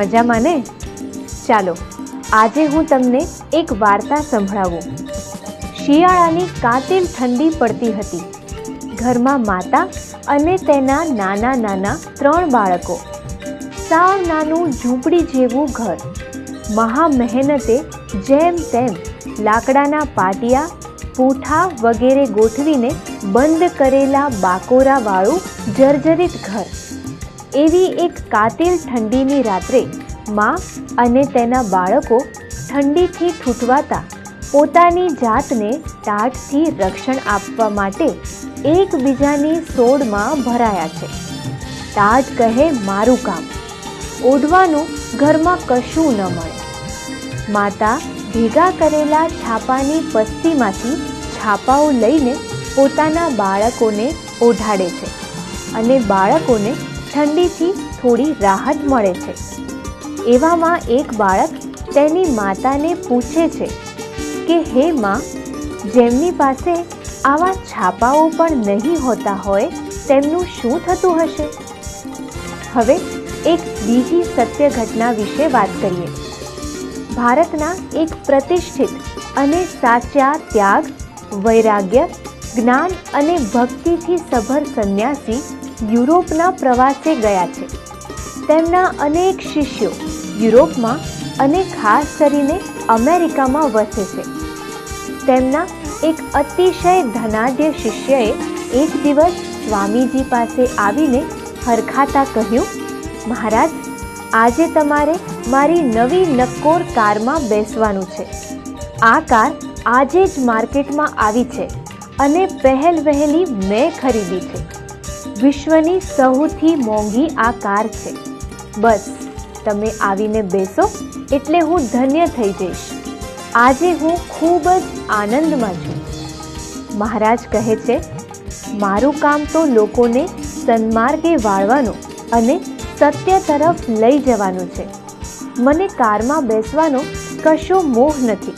મજામાં ને? ચાલો, આજે હું તમને એક વાર્તા સંભળાવું. શિયાળાની કાતિલ ઠંડી પડતી હતી. ઘરમાં માતા અને તેના નાના નાના ત્રણ બાળકો. સાવ નાનું ઝૂંપડી જેવું ઘર. મહા મહેનતે જેમ તેમ લાકડાના પાટિયા, પૂઠા વગેરે ગોઠવીને બંધ કરેલા બાકોરાવાળું જર્જરિત ઘર. એવી એક કાતિલ ઠંડીની રાત્રે માં અને તેના બાળકો ઠંડીથી ઠૂંઠવાતા પોતાની જાતને ટાટથી રક્ષણ આપવા માટે એકબીજાની સોડમાં ભરાયા છે. ટાટ કહે મારું કામ. ઓઢવાનું ઘરમાં કશું ન મળે. માતા ભેગા કરેલા છાપાની પસ્તીમાંથી છાપાઓ લઈને પોતાના બાળકોને ઓઢાડે છે અને બાળકોને ઠંડીથી થોડી રાહત મળે છે. એવામાં એક બાળક તેની માતાને પૂછે છે કે, હે માં, જેમની પાસે આવા છાપાઓ પણ નહીં હોતા હોય, તેમનું શું થતું હશે? હવે એક બીજી સત્ય ઘટના વિશે વાત કરીએ. ભારતના એક પ્રતિષ્ઠિત અને સાચા ત્યાગ, વૈરાગ્ય, જ્ઞાન અને ભક્તિથી સભર સંન્યાસી યુરોપના પ્રવાસે ગયા છે. તેમના અનેક શિષ્યો યુરોપમાં અને ખાસ કરીને અમેરિકામાં વસે છે. તેમના એક અતિશય ધનાઢ્ય શિષ્યએ એક દિવસ સ્વામીજી પાસે આવીને હરખાતા કહ્યું, મહારાજ, આજે તમારે મારી નવી નક્કોર કારમાં બેસવાનું છે. આ કાર આજે જ માર્કેટમાં આવી છે અને પહેલ વહેલી મેં ખરીદી છે. વિશ્વની સૌથી મોંઘી આ કાર છે. બસ, તમે આવીને બેસો, એટલે હું ધન્ય થઈ જઈશ. આજે હું ખૂબ જ આનંદમાં છું. મહારાજ કહે છે, મારું કામ તો લોકોને સન્માર્ગે વાળવાનું અને સત્ય તરફ લઈ જવાનું છે. મને કારમાં બેસવાનો કશો મોહ નથી.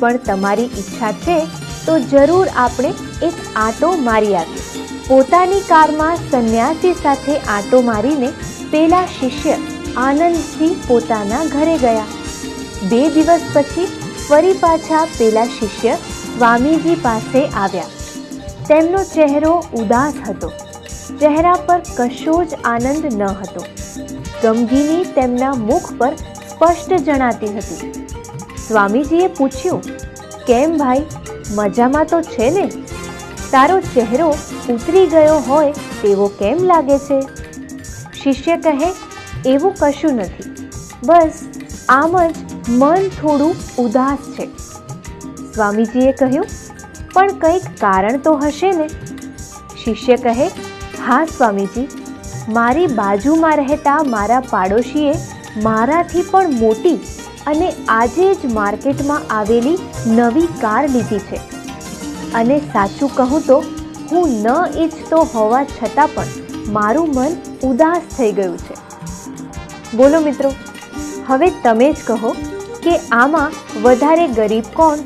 પણ તમારી ઈચ્છા છે તો જરૂર આપણે એક આંટો મારી આવીએ પોતાની કારમાં સંન્યાસી સાથે આંટો મારીને પેલા શિષ્ય આનંદથી પોતાના ઘરે ગયા. બે દિવસ પછી ફરી પાછા પેલા શિષ્ય સ્વામીજી પાસે આવ્યા. તેમનો ચહેરો ઉદાસ હતો. ચહેરા પર કશો જ આનંદ ન હતો. ગમગીની તેમના મુખ પર સ્પષ્ટ જણાતી હતી. સ્વામીજીએ પૂછ્યું, કેમ ભાઈ? મજામાં તો છે ને? તારો ચહેરો ઉતરી ગયો હોય તેવો કેમ લાગે છે? શિષ્ય કહે, એવું કશું નથી. બસ, આમ જ મન થોડું ઉદાસ છે. સ્વામીજીએ કહ્યું, પણ કંઈક કારણ તો હશે ને? શિષ્ય કહે, હા, સ્વામીજી. મારી બાજુમાં રહેતા મારા પાડોશીએ મારાથી પણ મોટી અને આજે જ માર્કેટમાં આવેલી નવી કાર લીધી છે. અને સાચું કહું તો, હું ન ઈચ્છતો હોવા છતાં પણ મારું મન ઉદાસ થઈ ગયું છે. બોલો મિત્રો, હવે તમે જ કહો કે આમાં વધારે ગરીબ કોણ?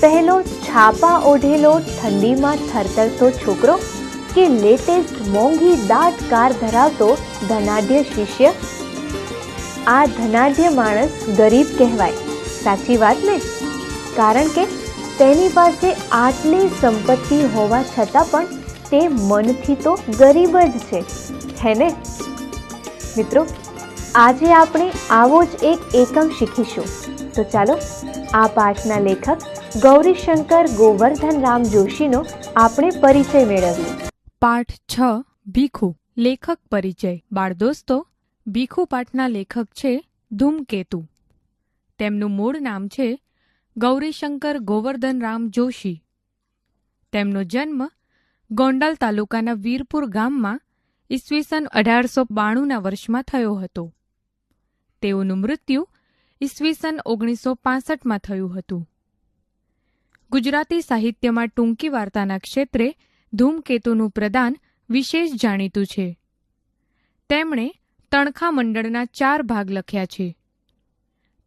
પહેલો છાપા ઓઢેલો ઠંડીમાં થરથરતો છોકરો કે લેટેસ્ટ મોંઘી દાટ કાર ધરાવતો ધનાઢ્ય શિષ્ય? આ ધનાઢ્ય માણસ ગરીબ કહેવાય, સાચી વાત ને? કારણ કે તેની પાસે આટલી સંપત્તિ હોવા છતાં પણ તે મનથી તો ગરીબ જ છે, હે ને? મિત્રો, આજે આપણે આવો જ એક એકમ શીખીશું. તો ચાલો, આ પાઠના લેખક ગૌરીશંકર ગોવર્ધન રામ જોશીનો આપણે પરિચય મેળવીએ. પાઠ છ, ભીખુ, લેખક પરિચય. બાળ દોસ્તો, ભીખુ પાઠના લેખક છે ધૂમકેતુ. તેમનું મૂળ નામ છે ગૌરીશંકર ગોવર્ધન રામ જોશી. તેમનો જન્મ ગોંડલ તાલુકાના વીરપુર ગામમાં ઈસવીસન અઢારસો બાણુંના વર્ષમાં થયો હતો. તેઓનું મૃત્યુ ઈસવીસન ઓગણીસો પાસઠમાં થયું હતું. ગુજરાતી સાહિત્યમાં ટૂંકી વાર્તાના ક્ષેત્રે ધૂમકેતુનું પ્રદાન વિશેષ જાણીતું છે. તેમણે તણખા મંડળના ચાર ભાગ લખ્યા છે.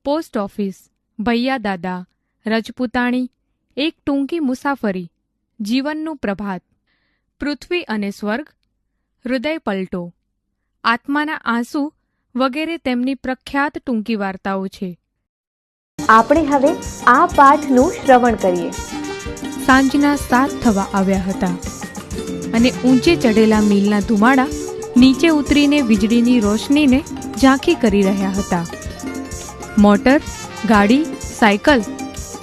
પોસ્ટ ઓફિસ ભૈયા દાદા રજપૂતાણી એક ટૂંકી મુસાફરી જીવનનું પ્રભાત પૃથ્વી અને સ્વર્ગ હૃદય પલટો આત્માના આંસુ વગેરે તેમની પ્રખ્યાત ટૂંકી વાર્તાઓ છે. આપણે હવે આ પાઠનું શ્રવણ કરીએ. સાંજના સાત થવા આવ્યા હતા અને ઊંચે ચડેલા મિલના ધુમાડા નીચે ઉતરીને વીજળીની રોશનીને ઝાંખી કરી રહ્યા હતા. મોટર ગાડી સાયકલ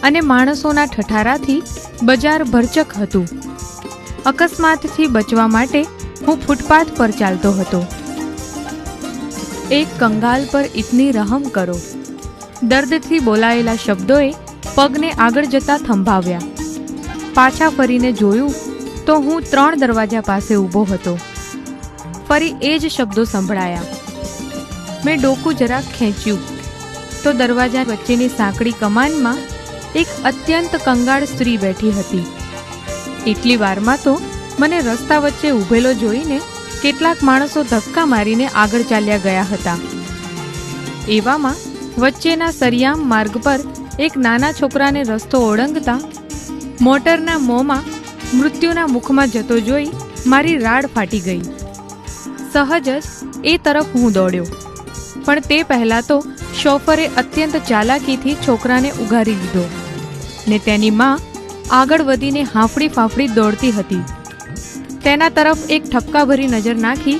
અને માણસોના ઠઠારાથી બજાર ભરચક હતું. અકસ્માતથી બચવા માટે હું ફૂટપાથ પર ચાલતો હતો. એક કંગાલ પર ઇતની રહમ કરો. દર્દથી બોલાયેલા શબ્દોએ પગને આગળ જતા થંભાવ્યા. પાછા ફરીને જોયું તો હું ત્રણ દરવાજા પાસે ઊભો હતો. ફરી એ જ શબ્દો સંભળાયા. મેં ડોકું જરાક ખેંચ્યું. તો દરવાજા વચ્ચેની સાંકડી કમાનમાં એક અત્યંત કંગાળ સ્ત્રી બેઠી હતી. એટલી વારમાં તો મને રસ્તા વચ્ચે ઊભેલો જોઈને કેટલાક માણસો ધક્કા મારીને આગળ ચાલ્યા ગયા હતા. એવામાં વચ્ચેના સરિયામ માર્ગ પર એક નાના છોકરાને રસ્તો ઓળંગતા મોટરના મોંમાં મૃત્યુના મુખમાં જતો જોઈ મારી રાડ ફાટી ગઈ. સહજ જ એ તરફ હું દોડ્યો. પણ તે પહેલાં તો શોફરે અત્યંત ચાલાકીથી છોકરાને ઉગારી લીધો. ને તેની માં આગળ વધીને હાંફળી ફાંફડી દોડતી હતી. તેના તરફ એક ઠપકાભરી નજર નાખી,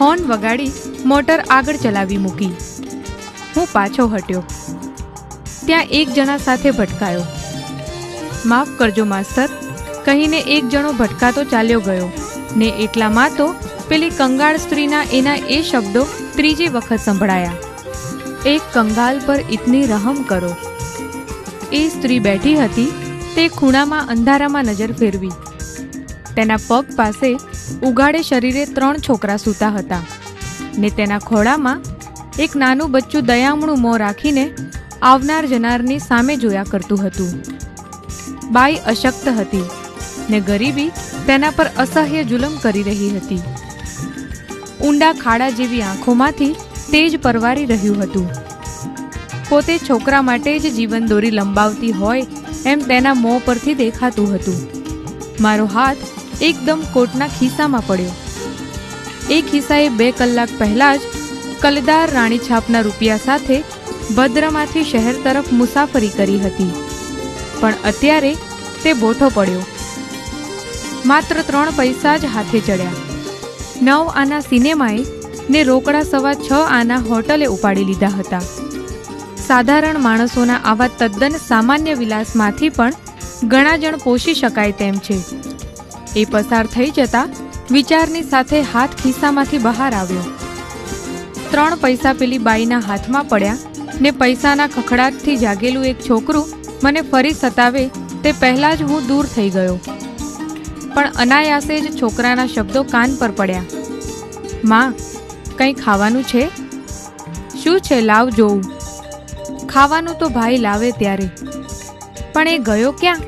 હોર્ન વગાડી, મોટર આગળ ચલાવી મૂકી. હું પાછો હટ્યો. ત્યાં એક જણા સાથે ભટકાયો. માફ કરજો, માસ્તર. કહીને એક જણો ભટકાતો ચાલ્યો ગયો. ને એટલામાં તો પેલી કંગાળ સ્ત્રીના એના એ શબ્દો ત્રીજી વખત સંભળાયા. એક કંગાલ પર ઇતની રહમ કરો. એ સ્ત્રી બેઠી હતી, તે ખૂણામાં અંધારામાં નજર ફેરવી. તેના પગ પાસે ઉગાડે શરીરે ત્રણ છોકરા સૂતા હતા ને તેના ખોળામાં એક નાનું બચ્ચું દયામણું મોં રાખીને આવનાર જનારની સામે જોયા કરતું હતું. બાઈ અશક્ત હતી ને ગરીબી તેના પર અસહ્ય જુલમ કરી રહી હતી. ઊંડા ખાડા જેવી આંખોમાંથી તેજ પરવારી રહ્યું હતું. પોતે છોકરા માટે જ જીવન દોરી લંબાવતી હોય એમ તેના મોં પરથી દેખાતું હતું. મારો હાથ એકદમ કોટના ખિસ્સામાં પડ્યો. એ ખિસ્સાએ બે કલાક પહેલાં જ કલદાર રાણી છાપના રૂપિયા સાથે ભદ્રમાંથી શહેર તરફ મુસાફરી કરી હતી. પણ અત્યારે તે બોઠો પડ્યો. માત્ર ત્રણ પૈસા જ હાથે ચડ્યા. નવ આના સિનેમાએ ને રોકડા સવા છ આના હોટલે ઉપાડી લીધા હતા. સાધારણ માણસોના આવા તદ્દન સામાન્ય વિલાસમાંથી પણ ઘણા જણ પોષી શકાય તેમ છે. એ પસાર થઈ જતા વિચારની સાથે હાથ ખિસ્સામાંથી બહાર આવ્યો. ત્રણ પૈસા પેલી બાઈના હાથમાં પડ્યા ને પૈસાના ખખડાટથી જાગેલું એક છોકરું મને ફરી સતાવે તે પહેલાં જ હું દૂર થઈ ગયો. પણ અનાયાસે જ છોકરાના શબ્દો કાન પર પડ્યા. માં, કંઈ ખાવાનું છે? શું છે? લાવ જોઉં. ખાવાનું તો ભાઈ લાવે ત્યારે. પણ એ ગયો ક્યાં?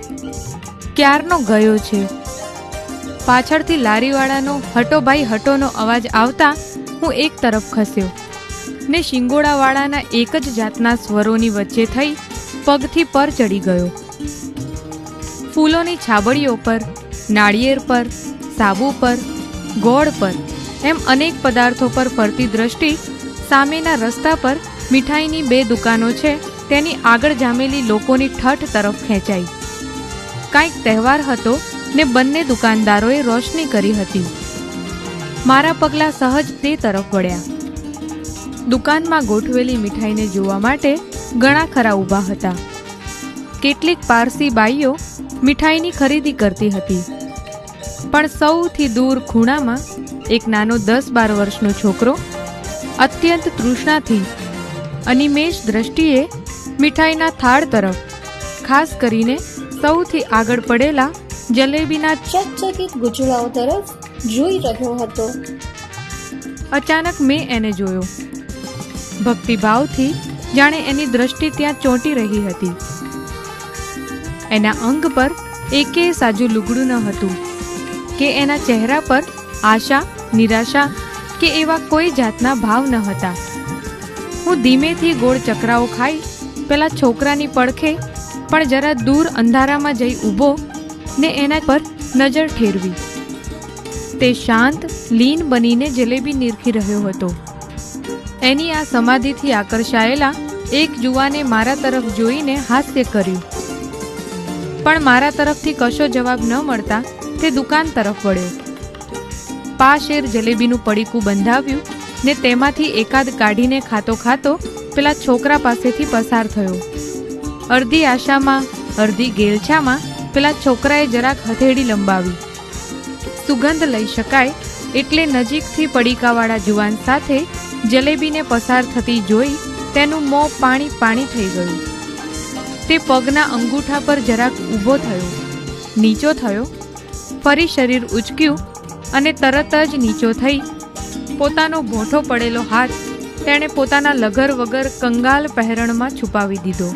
ક્યારનો ગયો છે? પાછળથી લારીવાળાનો, હટો ભાઈ હટોનો અવાજ આવતા હું એક તરફ ખસ્યો ને શિંગોડાવાળાના એક જ જાતના સ્વરોની વચ્ચે થઈ પગથી પર ચડી ગયો. ફૂલોની છાબડીઓ પર, નાળિયેર પર, સાબુ પર, ગોળ પર એમ અનેક પદાર્થો પર ફરતી દ્રષ્ટિ સામેના રસ્તા પર મીઠાઈની બે દુકાનો છે, તેની આગળ જામેલી લોકોની ઠઠ તરફ ખેંચાઈ. કાંઈક તહેવાર હતો ને બંને દુકાનદારોએ રોશની કરી હતી. મારા પગલાં સહજ તે તરફ વળ્યા. દુકાનમાં ગોઠવેલી મીઠાઈને જોવા માટે ઘણા ખરા ઊભા હતા. કેટલીક પારસી બાઈઓ મીઠાઈની ખરીદી કરતી હતી. પણ સૌથી દૂર ખૂણામાં એક નાનો દસ બાર વર્ષનો છોકરો અત્યંત તૃષ્ણાથી અનિમેષ દ્રષ્ટિએ મીઠાઈના થાળ તરફ, ખાસ કરીને સૌથી આગળ પડેલા જલેબીના ચકચકિત ગુચડાઓ તરફ જોઈ રહ્યો હતો. અચાનક મેં એને જોયો. ભક્તિભાવથી જાણે એની દ્રષ્ટિ ત્યાં ચોંટી રહી હતી. એના અંગ પર એકે સાજું લુગડું ન હતું, કે એના ચહેરા પર આશા, નિરાશા, કે એવા કોઈ જાતના ભાવ ન હતા. હું ધીમેથી ગોળ ચકરાઓ ખાઈ, પેલા છોકરાની પડખે, પણ જરા દૂર અંધારામાં જઈ ઊભો ને એના પર નજર ઠેરવી તે શાંત, લીન બનીને જલેબી નિરખી રહ્યો હતો. એની આ સમાધિથી આકર્ષાયેલા એક જુવાને મારા તરફ જોઈને હાસ્ય કર્યું. પણ મારા તરફથી કશો જવાબ ન મળતા તે દુકાન તરફ વળ્યો. પા શેર જલેબીનું પડીકું બંધાવ્યું ને તેમાંથી એકાદ કાઢીને ખાતો ખાતો પેલા છોકરા પાસેથી પસાર થયો. અડધી આશામાં, અડધી ગેલછામાં પેલા છોકરાએ જરાક હથેળી લંબાવી. સુગંધ લઈ શકાય એટલે નજીકથી પડીકાવાળા જુવાન સાથે જલેબીને પસાર થતી જોઈ તેનું મોં પાણી પાણી થઈ ગયું. તે પગના અંગૂઠા પર જરાક ઊભો થયો. નીચો થયો. ફરી શરીર ઉચક્યું અને તરત જ નીચો થઈ પોતાનો ભોંઠો પડેલો હાથ તેણે પોતાના લગર વગર કંગાલ પહેરણમાં છુપાવી દીધો.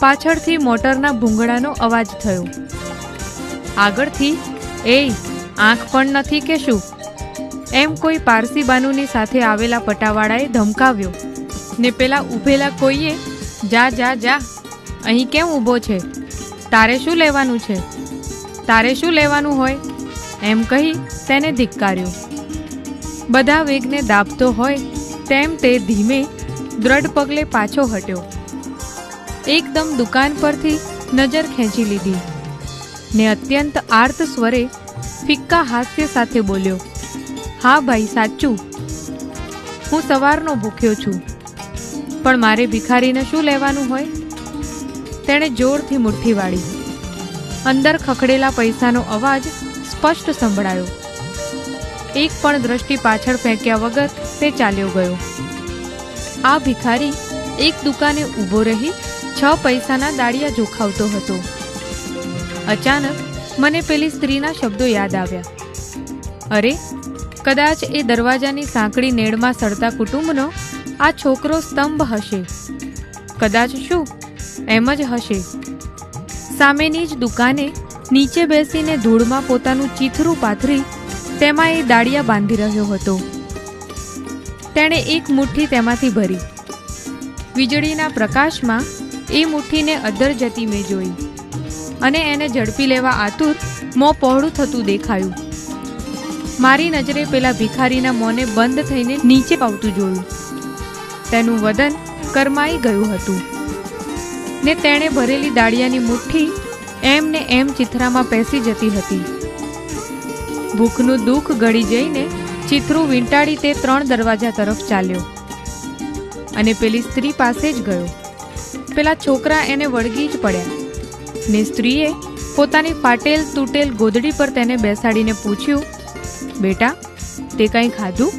પાછળથી મોટરના ભૂંગળાનો અવાજ થયો. આગળથી? એ આંખ પણ નથી કે શું? એમ કોઈ પારસી બાનુની સાથે આવેલા પટાવાળાએ ધમકાવ્યો. ને પેલા ઊભેલા કોઈએ? જા જા જા. અહીં કેમ ઊભો છે? તારે શું લેવાનું છે? તારે શું લેવાનું હોય? એમ કહી તેને ધિક્કાર્યો. બધા વેગને દાબતો હોય તેમ તે ધીમે દ્રઢ પગલે પાછો હટ્યો. એકદમ દુકાન પરથી નજર ખેંચી લીધી. ને અત્યંત આર્ત સ્વરે ફિક્કા હાસ્ય સાથે બોલ્યો, હા ભાઈ, સાચું. હું સવારનો ભૂખ્યો છું. પણ મારે ભિખારીને શું લેવાનું હોય? તેણે જોરથી મુઠ્ઠી વાળી. અંદર ખખડેલા પૈસાનો અવાજ સ્પષ્ટ સંભળાયો. એક પણ દ્રષ્ટિ પાછળ ફેંક્યા વગર તે ચાલ્યો ગયો. આ ભિખારી એક દુકાને ઊભો રહી છ પૈસાના દાળિયા જોખાવતો હતો. અચાનક મને પેલી સ્ત્રીના શબ્દો યાદ આવ્યા. અરે, કદાચ એ દરવાજાની સાંકડી નેડમાં સડતા કુટુંબનો આ છોકરો સ્તંભ હશે. કદાચ શું? એમ જ હશે. સામેની જ દુકાને નીચે બેસીને ધૂળમાં પોતાનું ચીથરું પાથરી તેમાં એ દાળિયા બાંધી રહ્યો હતો. તેણે એક મુઠ્ઠી તેમાંથી ભરી. વીજળીના પ્રકાશમાં એ મુઠ્ઠીને અદ્ધર જતી મેં જોઈ. અને એને ઝડપી લેવા આતુર મોં પહોળું થતું દેખાયું. મારી નજરે પેલા ભિખારીના મોંને બંધ થઈને નીચે આવતું જોયું. તેનું વદન કરમાઈ ગયું હતું. ને તેણે ભરેલી દાળિયાની મુઠ્ઠી એમ ને એમ ચિથરામાં પેસી જતી હતી. ભૂખનું દુઃખ ગળી જઈને ચિત્રું વીંટાળી તે ત્રણ દરવાજા તરફ ચાલ્યો. અને પેલી સ્ત્રી પાસે જ ગયો. પેલા છોકરા એને વળગી જ પડ્યા. ને સ્ત્રીએ પોતાની ફાટેલ તૂટેલ ગોદડી પર તેને બેસાડીને પૂછ્યું, બેટા, તે કંઈ ખાધું?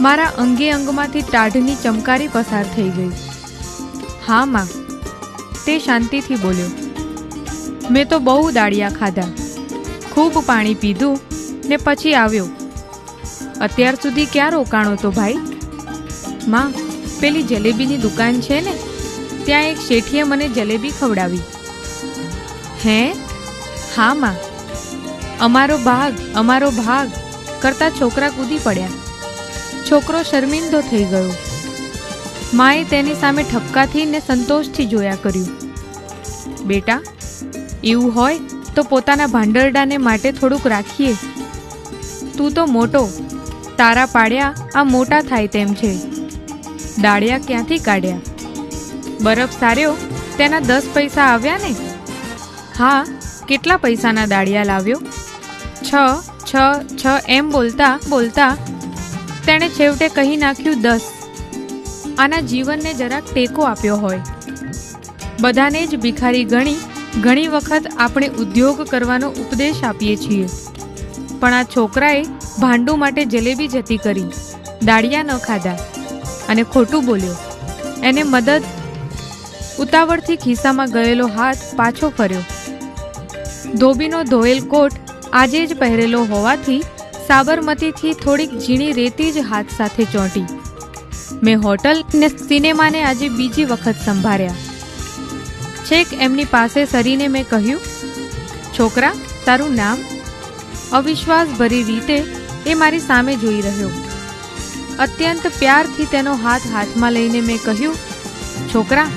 મારા અંગે અંગમાંથી ટાઢની ચમકારી પસાર થઈ ગઈ. હા, માં. તે શાંતિથી બોલ્યો, મેં તો બહુ દાળિયા ખાધા. ખૂબ પાણી પીધું ને પછી આવ્યો. અત્યાર સુધી ક્યાં રોકાણો તો ભાઈ? માં, પેલી જલેબીની દુકાન છે ને? ત્યાં એક શેઠીએ મને જલેબી ખવડાવી. હે? હા, માં. અમારો ભાગ અમારો ભાગ, કરતા છોકરા કૂદી પડ્યા. છોકરો શર્મિંદો થઈ ગયો. માએ તેની સામે ઠપકાથી ને સંતોષથી જોયા કર્યું. બેટા, એવું હોય તો પોતાના ભાંડરડાને માટે થોડુંક રાખીએ. તું તો મોટો. તારા પાડ્યા આ મોટા થાય તેમ છે. દાળિયા ક્યાંથી કાઢ્યા? બરફ સાર્યો, તેના દસ પૈસા આવ્યા ને? હા, કેટલા પૈસાના દાળિયા લાવ્યો? છ છ છ, એમ બોલતા બોલતા તેણે છેવટે કહી નાખ્યું દસ. આના જીવનને જરાક ટેકો આપ્યો હોય. બધાને જ ભિખારી ગણી, ઘણી વખત આપણે ઉદ્યોગ કરવાનો ઉપદેશ આપીએ છીએ. પણ આ છોકરાએ ભાંડું માટે જલેબી જતી કરી. દાળિયા ન ખાધા અને ખોટું બોલ્યો. એને મદદ ઉતાવળથી ખિસ્સામાં ગયેલો હાથ પાછો ફર્યો. ધોબીનો ધોયેલ કોટ આજે જ પહેરેલો હોવાથી સાબરમતીથી થોડીક ઝીણી રેતી જ હાથ સાથે ચોંટી. મેં હોટલ ને સિનેમાને આજે બીજી વખત સંભાળ્યા. છેક એમની પાસે સરીને મેં કહ્યું, છોકરા, તારું નામ અવિશ્વાસભરી રીતે એ મારી સામે જોઈ રહ્યો. અત્યંત પ્યારથી તેનો હાથ હાથમાં લઈને મેં કહ્યું, છોકરા,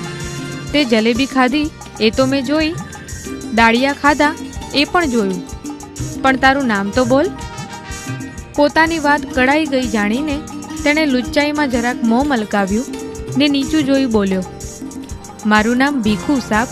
તે જલેબી ખાધી, એ તો મેં જોઈ. દાળિયા ખાધા, એ પણ જોયું. પણ તારું નામ તો બોલ. પોતાની વાત કડાઈ ગઈ જાણીને તેણે લુચ્ચાઈમાં જરાક મોં મલકાવ્યું ને નીચું જોઈ બોલ્યો, મારું નામ ભીખુ સાપ